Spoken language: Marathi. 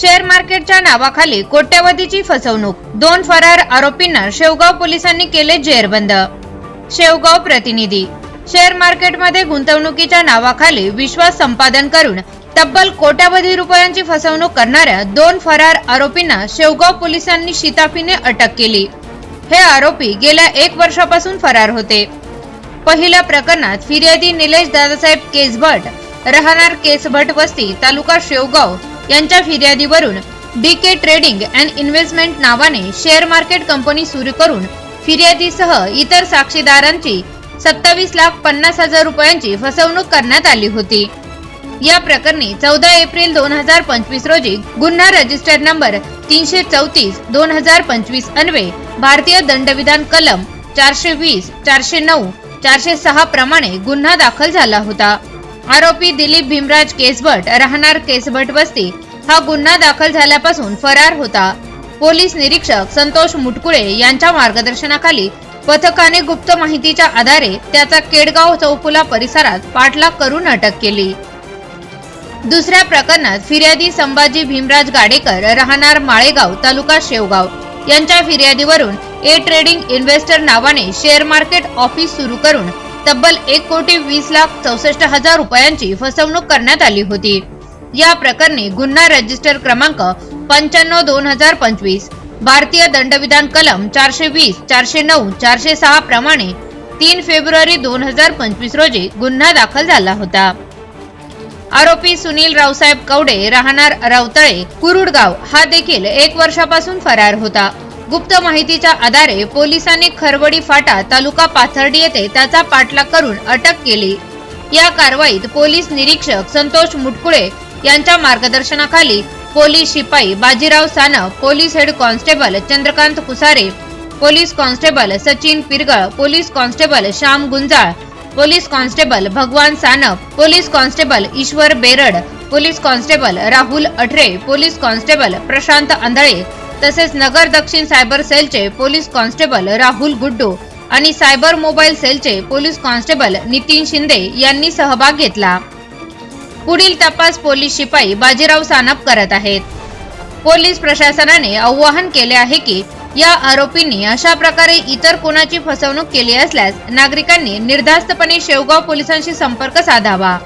शेअर मार्केटच्या नावाखाली कोट्यवधीची फसवणूक. दोन फरार आरोपींना शेवगाव पोलिसांनी केले जेरबंद. शेवगाव प्रतिनिधी. शेअर मार्केटमध्ये गुंतवणुकीच्या नावाखाली विश्वास संपादन करून तब्बल कोट्यावधी रुपयांची फसवणूक करणाऱ्या दोन फरार आरोपींना शेवगाव पोलिसांनी शिताफीने अटक केली. हे आरोपी गेल्या एक वर्षापासून फरार होते. पहिल्या प्रकरणात फिर्यादी निलेश दादासाहेब केसभट राहणार केसभट वस्ती तालुका शेवगाव यांच्या फिर्यादीवरून D K trading and investment नावाने शेअर मार्केट कंपनी सुरू करून फिर्यादीसह इतर साक्षीदारांची सत्तावीस लाख पन्नास हजार रुपयांची फसवणूक करण्यात आली होती. या प्रकरणी चौदा एप्रिल दोन हजार पंचवीस रोजी गुन्हा रजिस्टर नंबर तीनशे चौतीस दोन हजार पंचवीस अन्वे भारतीय दंडविधान कलम चारशे वीस चारशे नऊ चारशे सहा प्रमाणे गुन्हा दाखल झाला होता. आरोपी दिलीप भीमराज केसभट राहणार केसभट वस्ती हा गुन्हा दाखल झाल्यापासून फरार होता. पोलीस निरीक्षक संतोष मुटकुळे यांच्या मार्गदर्शनाखाली पथकाने गुप्त माहितीच्या आधारे त्याचा केडगाव चौकुला परिसरात पाठलाग करून अटक केली. दुसऱ्या प्रकरणात फिर्यादी संभाजी भीमराज गाडेकर राहणार माळेगाव तालुका शेवगाव. यांच्या फिर्यादीवरून ए ट्रेडिंग इन्व्हेस्टर नावाने शेअर मार्केट ऑफिस सुरू करून तब्बल एक कोटी वीस लाख चौसष्ट हजार रुपयांची फसवणूक करण्यात आली होती. या प्रकरणी गुन्हा रजिस्टर क्रमांक पंच्याण्णव दोन हजार पंचवीस भारतीय दंडविधान कलम चारशे वीस चारशे नऊ चारशे सहा प्रमाणे तीन फेब्रुवारी दोन हजार पंचवीस रोजी गुन्हा दाखल झाला होता. आरोपी सुनील रावसाहेब कवडे राहणार रावतळे कुरुडगाव हा देखील एक वर्षापासून फरार होता. गुप्त माहितीच्या आधारे पोलिसांनी खरवडी फाटा तालुका पाथर्डी येथे त्याचा पाठलाग करून अटक केली. या कारवाईत पोलीस निरीक्षक संतोष मुटकुळे यांच्या मार्गदर्शनाखाली पोलीस शिपाई Bajirao Sanav police head constable Chandrakant Kusare police constable Sachin Pirgal police constable Shyam Gunjal police constable Bhagwan Sanap police constable Ishwar Berad police constable Rahul Athare police constable Prashant Andhale तसेच नगर दक्षिण सायबर सेलचे पोलीस कॉन्स्टेबल राहुल गुड्डू आणि सायबर मोबाईल सेलचे पोलीस कॉन्स्टेबल नितीन शिंदे यांनी सहभाग घेतला. पुढील तपास पोलीस शिपाई बाजीराव सानप करत आहेत. पोलीस प्रशासनाने आवाहन केले आहे की या आरोपींनी अशा प्रकारे इतर कोणाची फसवणूक केली असल्यास नागरिकांनी निर्धास्तपणे शेवगाव पोलिसांशी संपर्क साधावा.